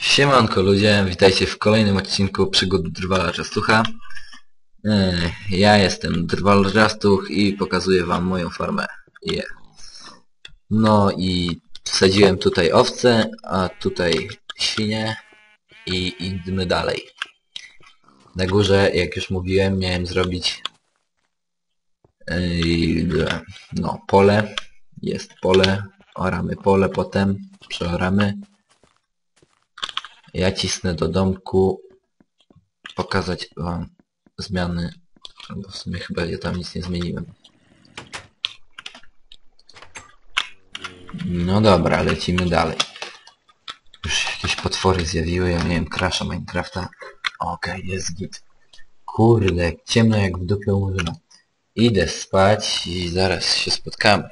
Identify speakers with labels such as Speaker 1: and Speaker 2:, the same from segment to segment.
Speaker 1: Siemanko ludzie, witajcie w kolejnym odcinku przygód Drwala Czastucha. E, Ja jestem Drwal Czastuch i pokazuję wam moją farmę. Yeah. No i wsadziłem tutaj owce, a tutaj świnie i idźmy dalej. Na górze, jak już mówiłem, miałem zrobić e, no, pole. Jest pole, oramy pole potem, przeoramy. Ja cisnę do domku pokazać wam zmiany, bo w sumie chyba ja tam nic nie zmieniłem. No dobra, lecimy dalej. Już jakieś potwory zjawiły, ja miałem crasha Minecrafta. Okej, jest git. Kurde, ciemno jak w dupie u murzyna. Idę spać i zaraz się spotkamy.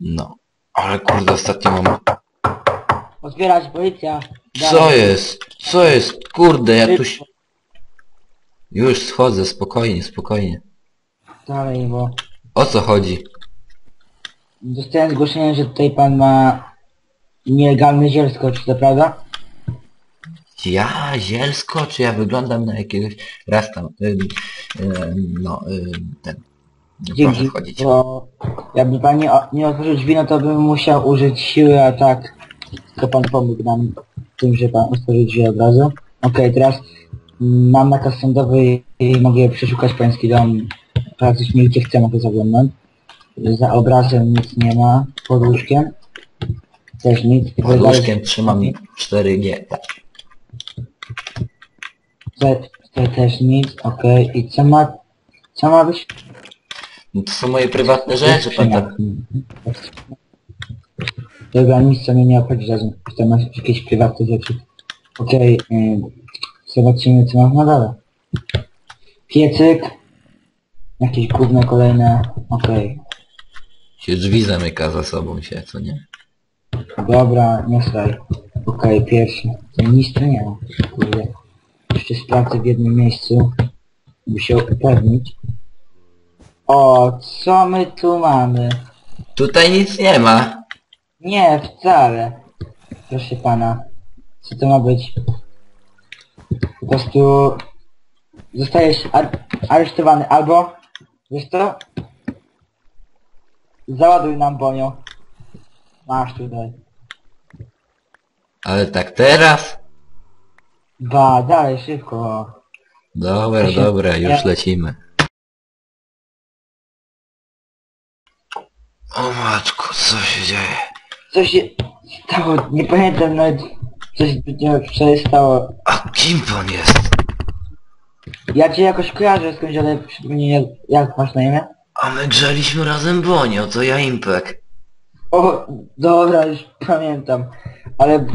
Speaker 1: No. Ale kurde, ostatnio mam...
Speaker 2: Otwierać policja.
Speaker 1: Co jest? Co jest? Kurde, ja tu... się- Już schodzę, spokojnie, spokojnie.
Speaker 2: Dalej, bo
Speaker 1: O co chodzi?
Speaker 2: dostałem zgłoszenie, że tutaj pan ma nielegalne zielsko, czy to prawda?
Speaker 1: Ja, zielsko, czy ja wyglądam na jakiegoś... Raz tam... Ym, ym, no, ym, ten... Proszę
Speaker 2: Dzięki,
Speaker 1: wchodzić.
Speaker 2: bo jakby pan nie, o- nie otworzył drzwi, no to bym musiał użyć siły, a tak to pan pomógł nam tym, że pan otworzył drzwi od razu. Okej, teraz mm, mam nakaz sądowy i- mogę przeszukać pański dom. Praktycznie gdzie chcę mogę zaglądnąć. Za obrazem nic nie ma, pod łóżkiem też nic.
Speaker 1: Pod łóżkiem trzymam 4G.
Speaker 2: Tutaj, tutaj też nic, okej. I co ma, co ma być?
Speaker 1: No to są moje prywatne rzeczy, pan tak...
Speaker 2: Dobra, nic co mnie nie obchodzi, razem. Czy masz jakieś prywatne rzeczy. Okej, okay, zobaczymy co masz na dole. Piecyk. Jakieś gówno kolejne, okej.
Speaker 1: się drzwi zamyka za sobą się, co nie?
Speaker 2: Dobra, nie straj. Okej, pierwszy. To nic tu nie ma. Kurde. Jeszcze sprawdzę w jednym miejscu, by się upewnić. O, co my tu mamy?
Speaker 1: Tutaj nic nie ma.
Speaker 2: Nie, wcale. Proszę pana. Co to ma być? Po prostu... Zostajesz ar aresztowany albo... Wiesz co? Załaduj nam bonią. Masz tutaj.
Speaker 1: Ale tak teraz?
Speaker 2: Ba, dalej, szybko.
Speaker 1: Dobra, dobra, już
Speaker 2: ja-
Speaker 1: lecimy. O matko, co się dzieje?
Speaker 2: Co się stało? Nie pamiętam nawet... Coś zbytnio wczoraj stało.
Speaker 1: A kim pan jest?
Speaker 2: Ja cię jakoś kojarzę skądś, ale przypomnij jak, jak masz na imię?
Speaker 1: A my grzaliśmy razem Bonio, to ja Impek.
Speaker 2: O, dobra, już pamiętam. Ale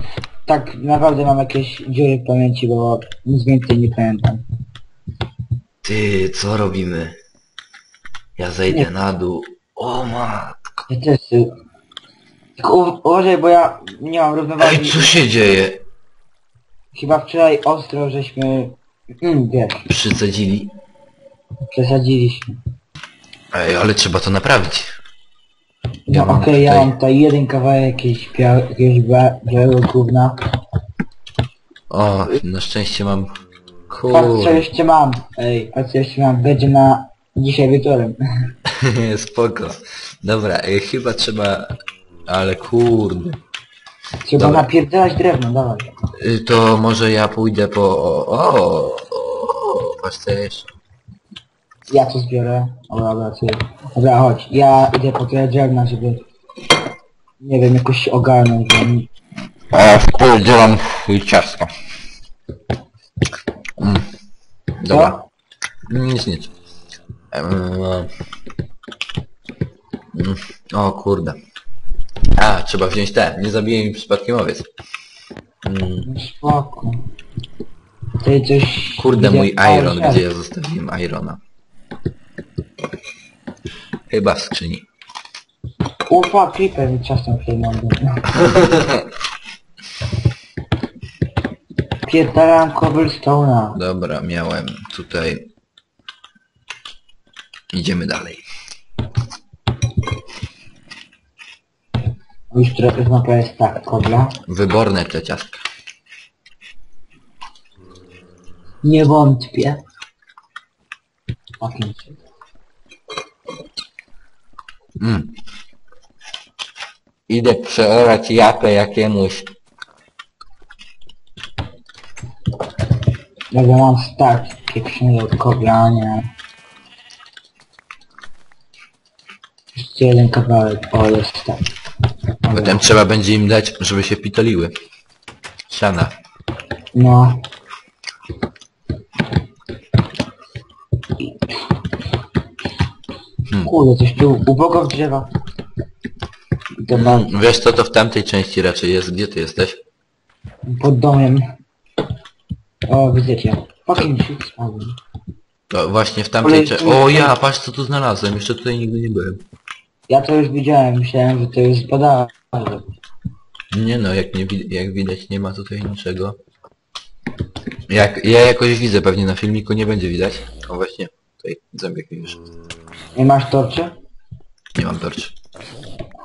Speaker 2: tak naprawdę mam jakieś dziury w pamięci, bo nic więcej nie pamiętam.
Speaker 1: Ty, co robimy? Ja zejdę
Speaker 2: Nie.
Speaker 1: na dół. O matko.
Speaker 2: Ja też... y, Tylko u- uważaj, bo ja nie mam
Speaker 1: Ej,
Speaker 2: równowagi.
Speaker 1: co się dzieje?
Speaker 2: Chyba wczoraj ostro żeśmy... Mm, wiesz,
Speaker 1: Przycedzili?
Speaker 2: przesadziliśmy.
Speaker 1: Ej, ale trzeba to naprawić.
Speaker 2: No
Speaker 1: mam
Speaker 2: okej, ja
Speaker 1: tutaj-
Speaker 2: mam tutaj jeden kawałek jakiejś bia jakiegoś bia- białego gówna.
Speaker 1: O, na szczęście mam...
Speaker 2: Patrz co
Speaker 1: Kurde.
Speaker 2: jeszcze mam. Ej, patrz co jeszcze mam. Będzie na dzisiaj wieczorem.
Speaker 1: Spoko. Dobra, ej, chyba trzeba... Ale kurde.
Speaker 2: Trzeba
Speaker 1: Dobra.
Speaker 2: napierdalać drewno, dawaj.
Speaker 1: Y, To może ja pójdę po... O, o, o, jeszcze.
Speaker 2: Ja to zbiorę. Dobra, dobra, ty. Dobra, chodź. Ja idę po tyle drewna, żeby... Nie wiem, jakoś się ogarnąć. bo mi-
Speaker 1: A w kurde mam ciasto. Mm. Dobra. Nic, nic. Em, mm. O kurde. A, trzeba wziąć te. Nie zabiję mi przypadkiem owiec. Mm.
Speaker 2: No spoko. Coś...
Speaker 1: Kurde, mój iron, gdzie ja zostawiłem irona? Chyba w skrzyni.
Speaker 2: Ufa, creeper mi czasem przejmą. Pierdalam cobblestone'a.
Speaker 1: Dobra, miałem tutaj... Idziemy dalej.
Speaker 2: Już trochę mapa jest tak, kobla.
Speaker 1: Wyborne te ciastka.
Speaker 2: Nie wątpię. Fucking shit.
Speaker 1: Mm. Idę przeorać japę jakiemuś.
Speaker 2: Dobra, mam start pieprzonego od kobla, nie. Jeszcze jeden kawałek, o jest tak.
Speaker 1: Potem trzeba będzie im dać, żeby się pitoliły. Siana.
Speaker 2: No.
Speaker 1: Hmm.
Speaker 2: Kurde, coś tu ubogo w drzewa. Dobra,
Speaker 1: Wiesz co to w tamtej części raczej jest? Gdzie ty jesteś?
Speaker 2: pod domem. O, widzę cię. Fucking shit, spadłem.
Speaker 1: To właśnie w tamtej
Speaker 2: Ale
Speaker 1: części... O ja, patrz co tu znalazłem. Jeszcze tutaj nigdy nie byłem.
Speaker 2: Ja to już widziałem, myślałem, że to jest badane.
Speaker 1: Nie no, jak, nie, wi- jak widać nie ma tutaj niczego. Jak ja jakoś widzę, pewnie na filmiku nie będzie widać. O właśnie, tutaj zębiek już.
Speaker 2: Nie masz torczy?
Speaker 1: Nie mam torczy.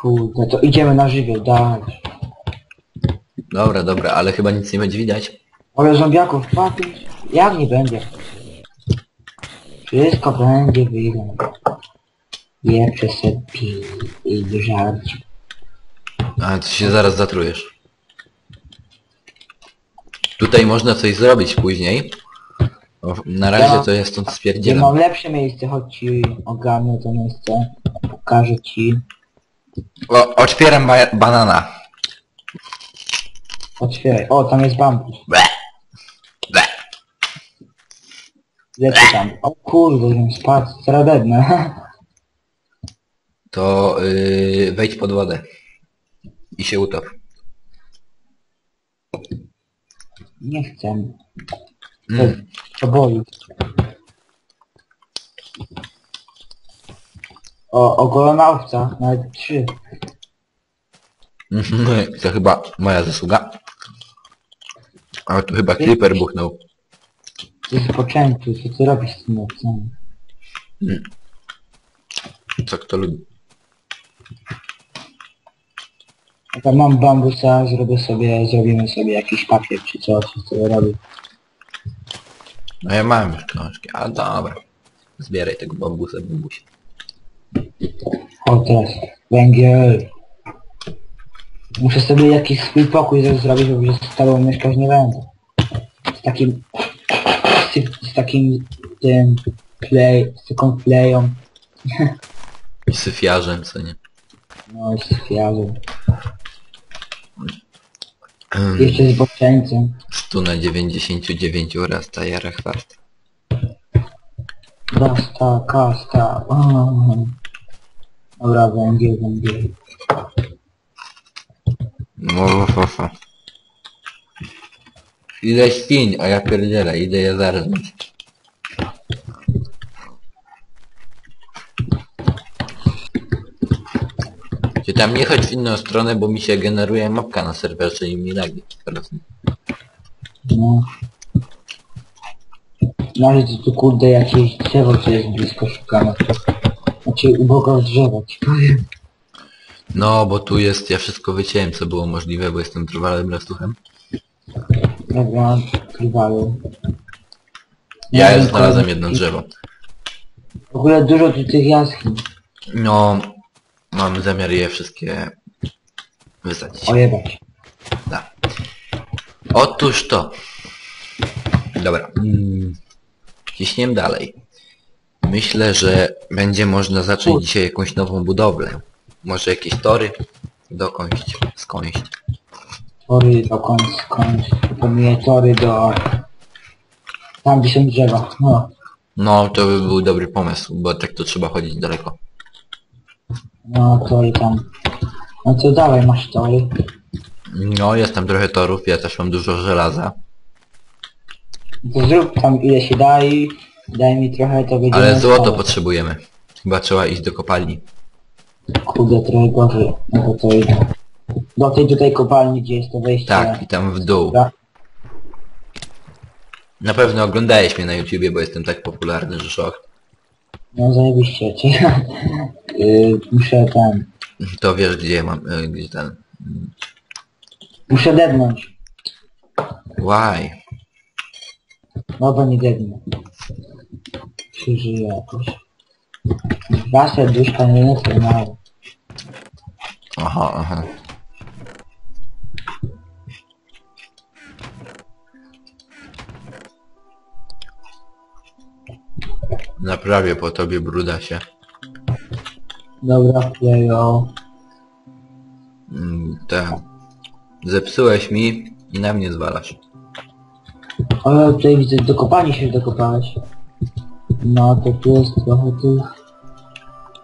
Speaker 2: Kurde, to idziemy na żywioł, daj.
Speaker 1: Dobra, dobra, ale chyba nic nie będzie widać.
Speaker 2: Ale zombiaków, fucking... Jak nie będzie? Wszystko będzie widać. Pieprze sobie i żarć.
Speaker 1: A ty się zaraz zatrujesz. Tutaj można coś zrobić później. O, na razie
Speaker 2: Ja-
Speaker 1: to jest stąd
Speaker 2: Ja mam lepsze miejsce, chodź ci ogarnę to miejsce. Pokażę ci.
Speaker 1: O, otwieram ba banana.
Speaker 2: Otwieraj. O, tam jest bambus.
Speaker 1: Ble. Ble.
Speaker 2: Lecę tam. O kurde, żebym spadł. Zaraz.
Speaker 1: To yy, wejdź pod wodę. I się utop.
Speaker 2: Nie chcę.
Speaker 1: Mm.
Speaker 2: To boli. O, ogolona owca. Nawet trzy.
Speaker 1: Mhm, To chyba moja zasługa. A tu chyba creeper buchnął.
Speaker 2: To jest poczęciu. Co ty robisz z tym owcami?
Speaker 1: Co kto lubi.
Speaker 2: Jak mam bambusa, zrobię sobie, zrobimy sobie jakiś papier czy coś, co sobie robię.
Speaker 1: No ja mam już książki, ale dobra. Zbieraj tego bambusa, bambusia.
Speaker 2: O, teraz. Węgiel. Muszę sobie jakiś swój pokój zro- zrobić, bo już z tobą mieszkać nie będę. Z takim... Z, ty- z takim... tym... Play... z taką playą.
Speaker 1: I syfiarzem, co nie.
Speaker 2: No i z. Jeszcze z boczeńcem.
Speaker 1: Stu na 99 rasta jara chwast.
Speaker 2: Kasta, kasta. O. Dobra, węgiel, węgiel.
Speaker 1: No, fa, fa. Idę świń, a ja pierdzielę, idę je zaraz tam jechać w inną stronę, bo mi się generuje mapka na serwerze i mi lagi. Teraz nie.
Speaker 2: No. No ale to tu kurde jakieś drzewo, co jest blisko szukamy. Znaczy ubogo drzewo, ci powiem.
Speaker 1: No, bo tu jest, ja wszystko wyciąłem, co było możliwe, bo jestem trwałym lastuchem.
Speaker 2: Dobra, krywalu.
Speaker 1: Ja
Speaker 2: Nie
Speaker 1: już znalazłem jedno drzewo.
Speaker 2: W ogóle dużo tu tych jaskiń.
Speaker 1: No, mam zamiar je wszystkie wysadzić.
Speaker 2: Ojebać.
Speaker 1: Da. Otóż to. Dobra. Mm. Ciśniem dalej. Myślę, że będzie można zacząć dzisiaj jakąś nową budowlę. Może jakieś tory dokądś, skądś.
Speaker 2: Tory do końca, skąd. Proponuję tory do... Tam gdzie są drzewa. No.
Speaker 1: No, to by był dobry pomysł, bo tak to trzeba chodzić daleko.
Speaker 2: No tory tam. No to dawaj, masz tory.
Speaker 1: No, jest tam trochę torów, ja też mam dużo żelaza.
Speaker 2: To zrób tam ile się da i daj mi trochę, to będzie...
Speaker 1: Ale złoto potrzebujemy. Chyba trzeba iść do kopalni.
Speaker 2: Kurde, trochę gorzej. No to to idę. Do tej tutaj kopalni, gdzie jest to wejście.
Speaker 1: Tak, i tam w dół.
Speaker 2: Dobra.
Speaker 1: Na pewno oglądałeś mnie na YouTubie, bo jestem tak popularny, że szok.
Speaker 2: No zajebiście. Czy ja yy, muszę tam
Speaker 1: To wiesz gdzie mam, e, gdzie ten...
Speaker 2: Muszę dednąć.
Speaker 1: Why?
Speaker 2: Dobra, nie dednę. Przeżyję jakoś. Dwa serduszka, nie to mało.
Speaker 1: Aha, aha. Naprawię po tobie brudasie.
Speaker 2: Dobra, plejo.
Speaker 1: Mm, Te... Zepsułeś mi i na mnie zwalasz.
Speaker 2: Ale tutaj widzę, do kopalni się dokopałeś. No, to tu jest trochę tych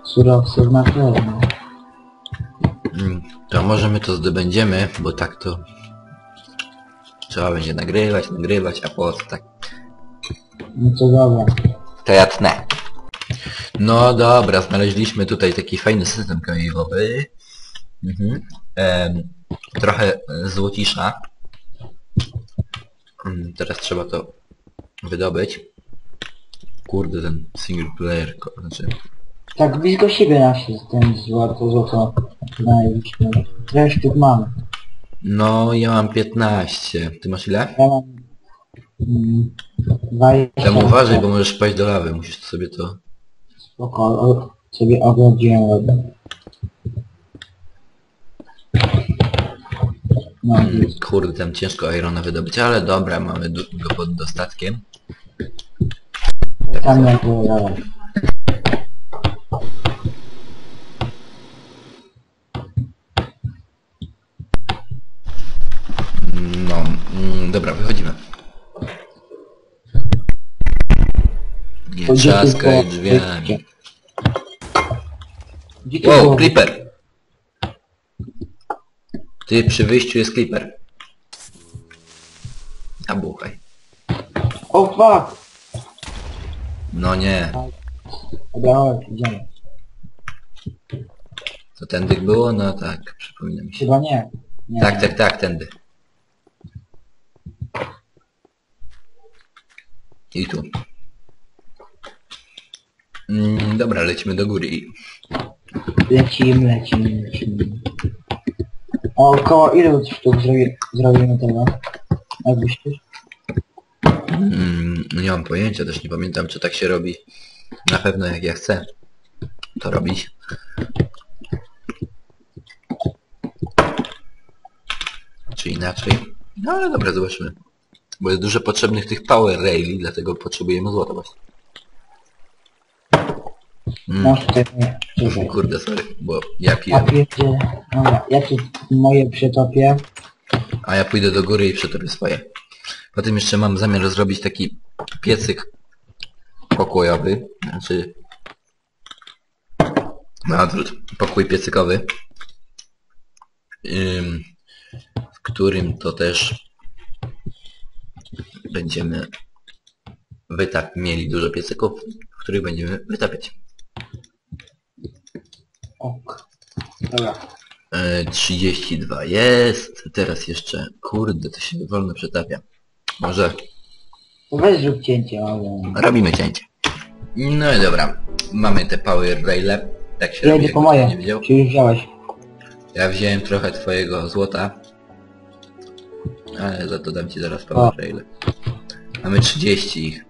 Speaker 2: surowców na pewno.
Speaker 1: Mm, To może my to zdobędziemy, bo tak to... Trzeba będzie nagrywać, nagrywać, a po tak?
Speaker 2: No to dobra.
Speaker 1: To ja tnę. No dobra, znaleźliśmy tutaj taki fajny system kamieniowy. Mhm. Em, trochę złocisza. Mm, Teraz trzeba to wydobyć. Kurde, ten single player, ko- znaczy...
Speaker 2: Tak blisko siebie nas się ten złoto, złoto znaleźliśmy. Ile sztuk mam?
Speaker 1: No, ja mam 15. Ty masz ile?
Speaker 2: Ja mam... Mm, 20.
Speaker 1: Tam uważaj, bo możesz paść do lawy. Musisz sobie to...
Speaker 2: Spoko, o, sobie ogrodziłem ładnie. No,
Speaker 1: Mm, Kurde, tam ciężko irona wydobyć, ale dobra, mamy du- go pod dostatkiem.
Speaker 2: tam nie było.
Speaker 1: No, mm, dobra, wychodzimy. Nie
Speaker 2: To gdzie tu
Speaker 1: trzaskaj drzwiami. Wow? Clipper! Ty, przy wyjściu jest Clipper. Nabuchaj.
Speaker 2: O fuck!
Speaker 1: No nie,
Speaker 2: Dobra, chodź, idziemy.
Speaker 1: to tędy było? No tak, przypomina mi się.
Speaker 2: Chyba nie. nie.
Speaker 1: Tak, tak, tak, tędy. I tu. Mm, dobra, lecimy do góry i...
Speaker 2: Lecimy, lecimy, lecimy. O, około ilu sztuk zrobi, zrobimy tego? Jak myślisz?
Speaker 1: Mm, nie mam pojęcia, też nie pamiętam czy tak się robi. Na pewno jak ja chcę to robić. Czy inaczej. No ale dobra, zobaczymy. Bo jest dużo potrzebnych tych power raili, dlatego potrzebujemy złota właśnie. Mm,
Speaker 2: nie. Czekaj.
Speaker 1: kurde, sorry, bo ja
Speaker 2: Ja
Speaker 1: piję.
Speaker 2: pierdzie... Dobra, ja tu moje przetopię.
Speaker 1: A ja pójdę do góry i przetopię swoje. Potem jeszcze mam zamiar zrobić taki piecyk pokojowy, znaczy na odwrót, pokój piecykowy, ym, w którym to też będziemy wytap mieli dużo piecyków, w których będziemy wytapiać.
Speaker 2: Dobra.
Speaker 1: E, 32 jest, teraz jeszcze, kurde, to się wolno przetapia. Może
Speaker 2: To weź zrób cięcie, ale...
Speaker 1: Robimy cięcie. No i dobra. Mamy te power raile. Tak się robi,
Speaker 2: po
Speaker 1: jakby ktoś
Speaker 2: moje.
Speaker 1: nie wiedział.
Speaker 2: Czy już wziąłeś?
Speaker 1: Ja wziąłem trochę twojego złota. Ale za to dam ci zaraz power raile. Mamy 30 ich.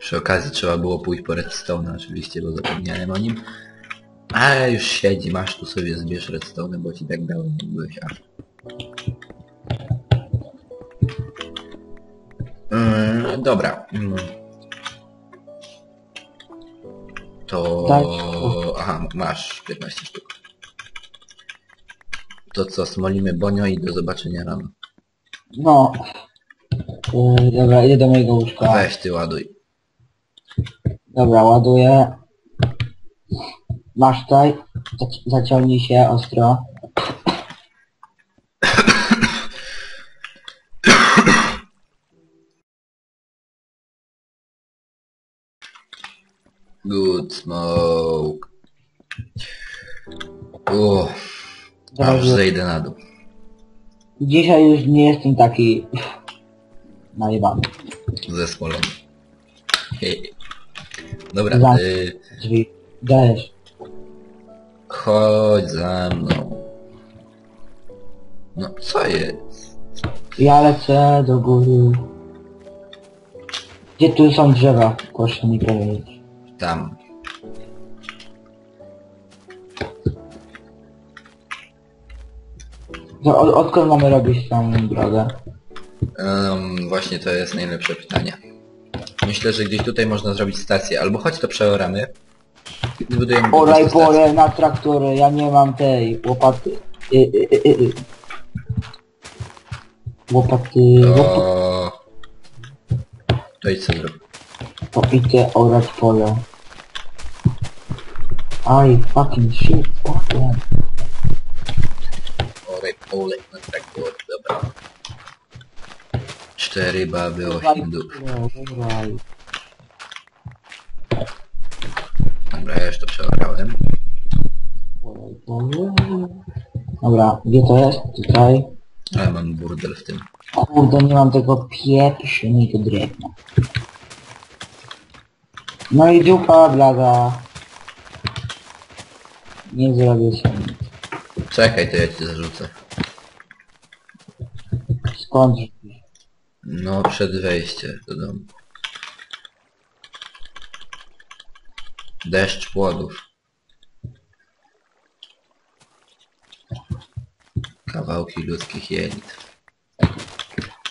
Speaker 1: Przy okazji trzeba było pójść po redstone oczywiście, bo zapomniałem o nim. Ale już siedzi, masz tu sobie zbierz redstone, bo ci tak dałem, nie byłeś aż. Yy, dobra. Mm. To...
Speaker 2: Tak.
Speaker 1: Aha, masz 15 sztuk. To co, smolimy bonio i do zobaczenia rano.
Speaker 2: No. Yy, dobra, idę do mojego łóżka.
Speaker 1: Weź ty ładuj.
Speaker 2: Dobra, ładuję. Masz tutaj. Zaci- Zaciągnij się ostro.
Speaker 1: Good smoke. O, aż zejdę na dół.
Speaker 2: Dzisiaj już nie jestem taki... Najebany.
Speaker 1: Zesmolony. Hej. Dobra,
Speaker 2: Za-
Speaker 1: y,
Speaker 2: Drzwi. Dajesz.
Speaker 1: Chodź za mną. No, co jest?
Speaker 2: Ja lecę do góry. Gdzie tu są drzewa? Proszę mi powiedzieć.
Speaker 1: Tam.
Speaker 2: To od, odkąd mamy robić tą drogę?
Speaker 1: Em, właśnie to jest najlepsze pytanie. Myślę, że gdzieś tutaj można zrobić stację, albo choć to przeoramy. Zbudujemy po
Speaker 2: Oraj
Speaker 1: prostu stację.
Speaker 2: pole na traktory, ja nie mam tej łopaty. Y, y, y, y, y. Łopaty, łopaty.
Speaker 1: To... To idź zrób.
Speaker 2: To idę orać pole. I fucking shit, fucking.
Speaker 1: Oraj pole na traktor, dobra. Cztery baby o Hindów.
Speaker 2: Oraj.
Speaker 1: Dobra, ja już to przeorałem.
Speaker 2: Dobra, gdzie to jest? Tutaj.
Speaker 1: Ale mam burdel w tym.
Speaker 2: Kurde, nie mam tego pieprzonego drewna. No i dupa blada. Nie zrobię się.
Speaker 1: Czekaj, to ja ci zarzucę.
Speaker 2: Skąd?
Speaker 1: No, przed wejściem do domu. Deszcz płodów. Kawałki ludzkich jelit.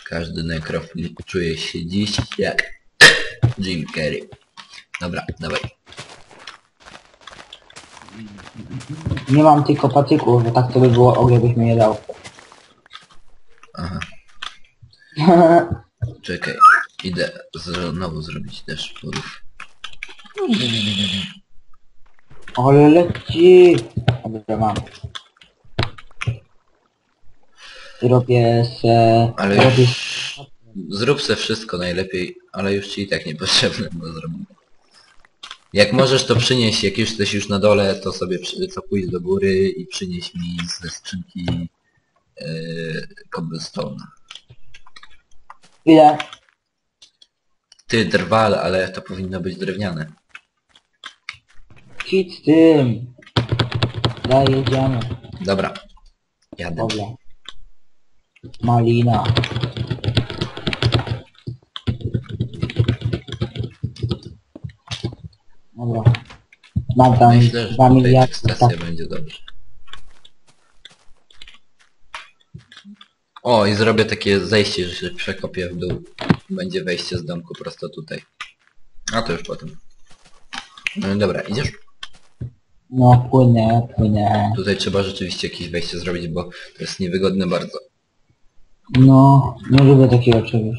Speaker 1: Każdy nekrofil czuje się dziś jak Jim Carrey. Dobra, dawaj.
Speaker 2: Nie mam tylko patyków, bo tak to by było, ogólnie byś mi nie dał.
Speaker 1: Aha, czekaj. Idę znowu zrobić deszcz płodów.
Speaker 2: Ale leci! Dobra, mam. Robię se...
Speaker 1: Ale
Speaker 2: robię...
Speaker 1: już... Zrób se wszystko najlepiej, ale już ci i tak niepotrzebne, bo zrobię. Jak możesz to przynieść, jak już jesteś już na dole, to sobie przy, co pójdź do góry i przynieś mi ze skrzynki yy, cobblestone.
Speaker 2: Ile?
Speaker 1: Ty drwal, ale to powinno być drewniane.
Speaker 2: Kit z tym! Daj, jedziemy.
Speaker 1: Dobra. Jadę.
Speaker 2: Dobra. Malina. Dobra. Mam tam
Speaker 1: Myślę, że
Speaker 2: 2
Speaker 1: tutaj
Speaker 2: miliardy. Tak.
Speaker 1: będzie dobrze. O, i zrobię takie zejście, że się przekopię w dół. Będzie wejście z domku prosto tutaj. A to już potem. No dobra, idziesz?
Speaker 2: No, płynę, płynę.
Speaker 1: Tutaj trzeba rzeczywiście jakieś wejście zrobić, bo to jest niewygodne bardzo.
Speaker 2: No, nie lubię takiego czegoś.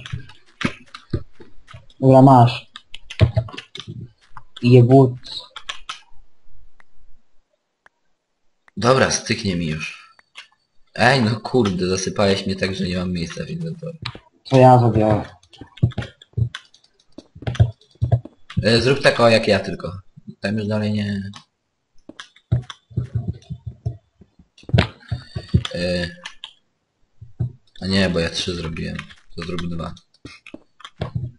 Speaker 2: Dobra, masz. Jebut.
Speaker 1: Dobra, styknie mi już. Ej, no kurde, zasypałeś mnie tak, że nie mam miejsca w inwentory.
Speaker 2: Co ja zabiorę?
Speaker 1: E, zrób tak o jak ja tylko. Tam już dalej nie... E, a nie, bo ja trzy zrobiłem. To zrób dwa.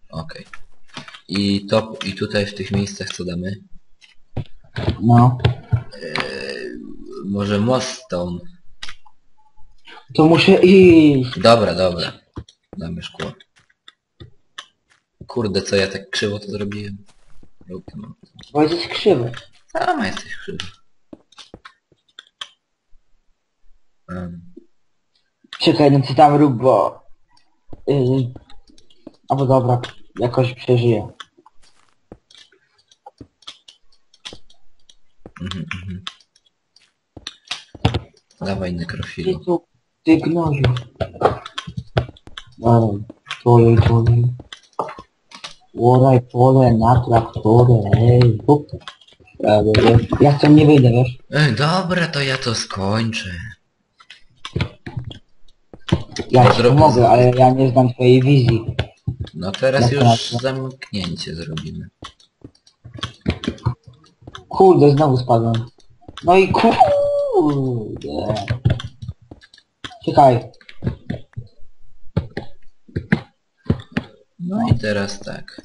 Speaker 1: Okej. I to, i tutaj w tych miejscach co damy?
Speaker 2: No.
Speaker 1: Może most stone.
Speaker 2: To muszę iść.
Speaker 1: Dobra, dobra. Damy szkło. Kurde, co ja tak krzywo to zrobiłem? Mam.
Speaker 2: Bo jesteś krzywy.
Speaker 1: Sama jesteś krzywy. Um,
Speaker 2: Czekaj, no co tam rób, bo... Yy... Albo dobra, jakoś przeżyję.
Speaker 1: mhm, mhm. Dawaj
Speaker 2: Ty
Speaker 1: nekrofilu.
Speaker 2: tu, ty gnoju. Dalej, twoje, twoje. Łoraj pole na traktorę, ej, bup. Ja, ja, ja stąd nie wyjdę, wiesz?
Speaker 1: Ej, dobra, to ja to skończę.
Speaker 2: Ja ci pomogę, ale ja nie znam twojej wizji.
Speaker 1: No teraz już zamknięcie zrobimy.
Speaker 2: Kurde, znowu spadłem. No i kurde. Czekaj.
Speaker 1: No i teraz tak.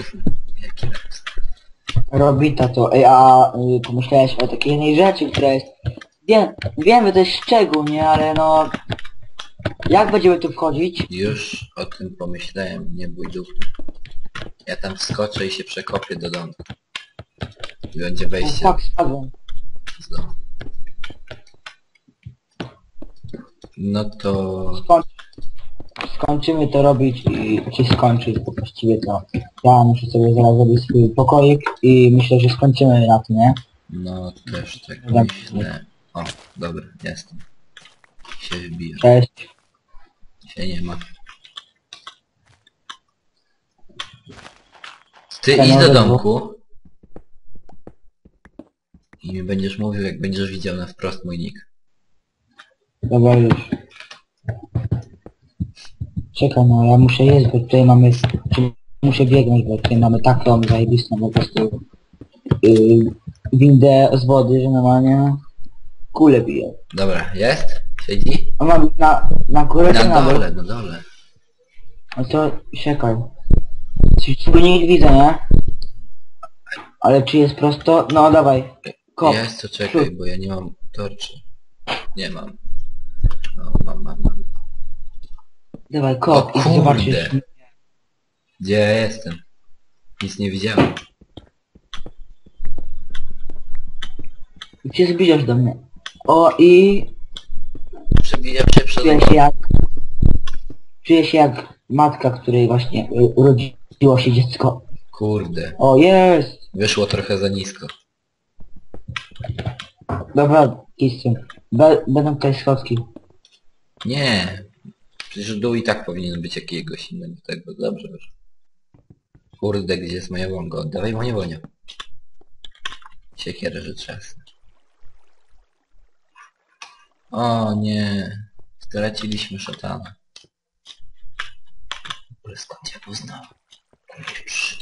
Speaker 1: Jaki raz.
Speaker 2: Robita to, ej, a y, pomyślałeś o takiej jednej rzeczy, która jest... Wiem, wiem, że to jest szczegół, nie, ale no... Jak będziemy tu wchodzić?
Speaker 1: Już o tym pomyślałem, nie bój duchu. Ja tam wskoczę i się przekopię do domu. I będzie
Speaker 2: O,
Speaker 1: wejście
Speaker 2: tak, spadłem.
Speaker 1: z domu. No to...
Speaker 2: Skończ... Skończymy to robić i... czy skończyć, bo właściwie to... Ja muszę sobie zaraz zrobić swój pokoik i myślę, że skończymy na tym, nie?
Speaker 1: No też tak myślę. O, dobra, jestem. Się wybija.
Speaker 2: Cześć.
Speaker 1: Się nie ma. Ty idź do domku. I mi będziesz mówił, jak będziesz widział na wprost mój nick.
Speaker 2: Dobra, już. Czekaj, no ja muszę jeść, bo tutaj mamy... Muszę biegnąć, bo tutaj mamy taką zajebistą po prostu... Yy, windę z wody, że normalnie... Bije.
Speaker 1: Dobra, jest? Siedzi?
Speaker 2: A mam na, na górę czy
Speaker 1: Na
Speaker 2: na
Speaker 1: dole, na dole.
Speaker 2: No to czekaj. Coś tu nie widzę, nie? Ale czy jest prosto? No dawaj. Kop.
Speaker 1: Jest, to czekaj, bo ja nie mam torczy. Nie mam. No, mam, mam, mam.
Speaker 2: Dawaj kop
Speaker 1: O
Speaker 2: i
Speaker 1: kurde.
Speaker 2: zobaczysz.
Speaker 1: Gdzie ja jestem? Nic nie widziałem.
Speaker 2: I cię zbliżasz do mnie. O i
Speaker 1: Przebijam się przez...
Speaker 2: czuję się jak... Czuję się jak matka, której właśnie y, urodziło się dziecko.
Speaker 1: Kurde.
Speaker 2: O jest!
Speaker 1: Wyszło trochę za nisko.
Speaker 2: Dobra, kisty. Be, będą tutaj schodki.
Speaker 1: Nie. Przecież dół i tak powinien być jakiegoś innego tego. Dobrze już. Kurde, gdzie jest moja łąga? Oddawaj moje wonia. Siekierę, że trzasnę. O nie. Straciliśmy szatana. Ogóle skąd ja poznałem? Kurde,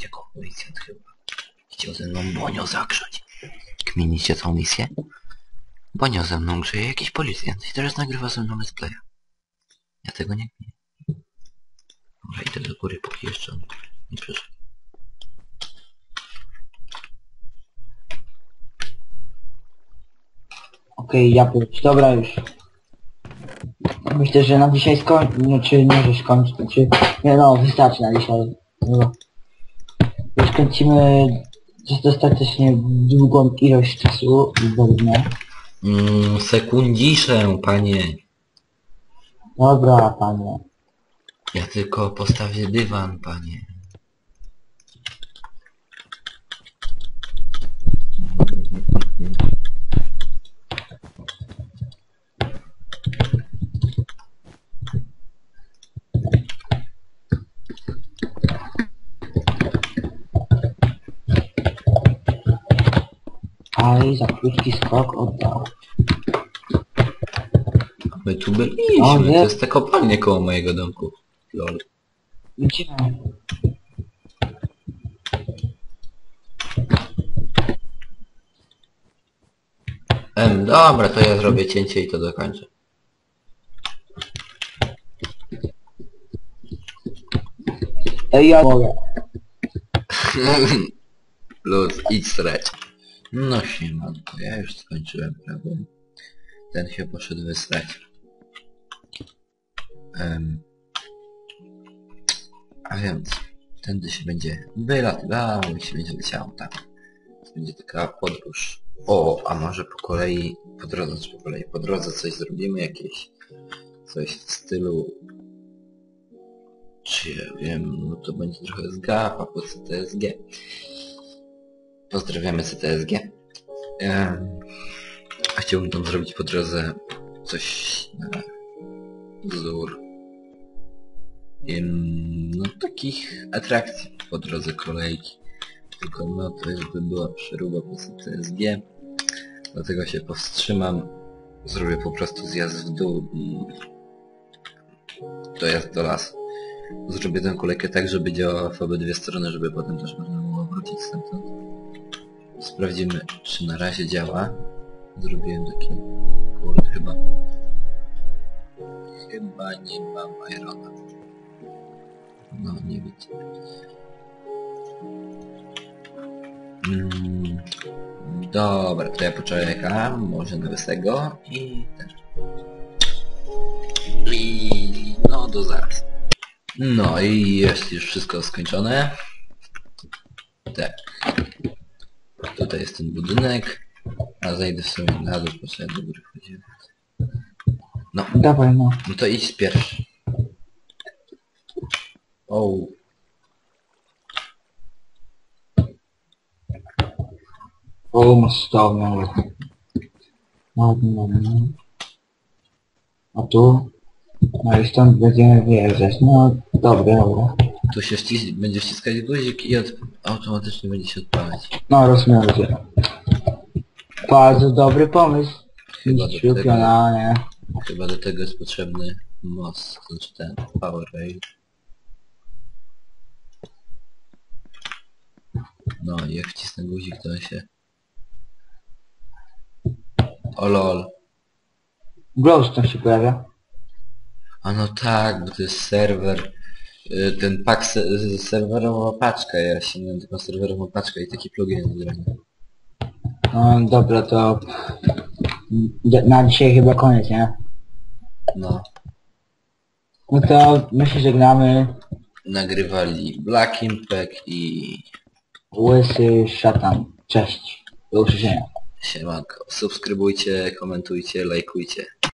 Speaker 1: jako policjant chyba. Chciał ze mną Bonio zagrzać. Kminicie tą misję? Bonio ze mną grzeje jakiś policjant i teraz nagrywa ze mną let's. Ja tego nie kminię. Może idę do góry, póki jeszcze on nie przyszedł.
Speaker 2: Okej, ja pójdź. Dobra już. Myślę, że na dzisiaj skończy, znaczy nie, że skończy, znaczy, nie no, wystarczy na dzisiaj. No. Już kręcimy dostatecznie długą ilość czasu, według
Speaker 1: Mm, sekundziszę, panie.
Speaker 2: Dobra, panie.
Speaker 1: Ja tylko postawię dywan, panie.
Speaker 2: Aj, za krótki skok oddał.
Speaker 1: My tu
Speaker 2: O,
Speaker 1: byliśmy,
Speaker 2: nie.
Speaker 1: to jest ta kopalnia koło mojego domku. Lol.
Speaker 2: Gdzie?
Speaker 1: Em, dobra, to ja zrobię cięcie i to dokończę.
Speaker 2: Ej, ja mogę.
Speaker 1: Luz, idź srać. No siemanko, ja już skończyłem, prawda? Ten się poszedł wysrać. Em, a więc, tędy się będzie wylatywało i się będzie leciało. To będzie taka podróż. O, a może po kolei, po drodze, czy po kolei, po drodze coś zrobimy jakieś, coś w stylu czy ja wiem, no to będzie trochę z a po CTSG. Pozdrawiamy CTSG. Em, a chciałbym tam zrobić po drodze coś na wzór em, no takich atrakcji po drodze kolejki. Tylko no to już by była przeróba po CTSG. Dlatego się powstrzymam. Zrobię po prostu zjazd w dół i dojazd do lasu. Zrobię tę kolejkę tak, żeby działała w obydwie strony, żeby potem też można było wrócić stamtąd. Sprawdzimy, czy na razie działa. Zrobiłem taki kurde chyba. Chyba nie mam Irona. No, nie widzę. Mm, dobra, to ja poczekam, może do tego i ten. I no do zaraz. No i jest już wszystko skończone. Tak. Jest ten budynek. A zejdę sobie na dół, po co ja do góry chodziłem. No,
Speaker 2: Dawaj no.
Speaker 1: no to idź pierwszy. O,
Speaker 2: O, mostownia. Ładnie, ładnie. A tu? No i stąd będziemy wyjeżdżać. No, dobra, dobra.
Speaker 1: Tu się wcis będzie wciskać guzik i od automatycznie będzie się odpalać.
Speaker 2: No, rozumiem, rozumiem. Bardzo dobry pomysł.
Speaker 1: Chyba do tego-
Speaker 2: Ślubiona, nie?
Speaker 1: Chyba do tego jest potrzebny most, znaczy ten power rail. No i jak wcisnę guzik to on się... O lol.
Speaker 2: Glowstone się pojawia.
Speaker 1: A no tak, bo to jest serwer. Y, Ten pak se serwerowa paczka, ja się miałem taką serwerową paczkę i taki plugin grania.
Speaker 2: No, dobra, to... Na dzisiaj chyba koniec, nie?
Speaker 1: No.
Speaker 2: No to my się żegnamy.
Speaker 1: Nagrywali Black Impact i
Speaker 2: Łysy szatan. Cześć. Do usłyszenia.
Speaker 1: siemanko. Subskrybujcie, komentujcie, lajkujcie.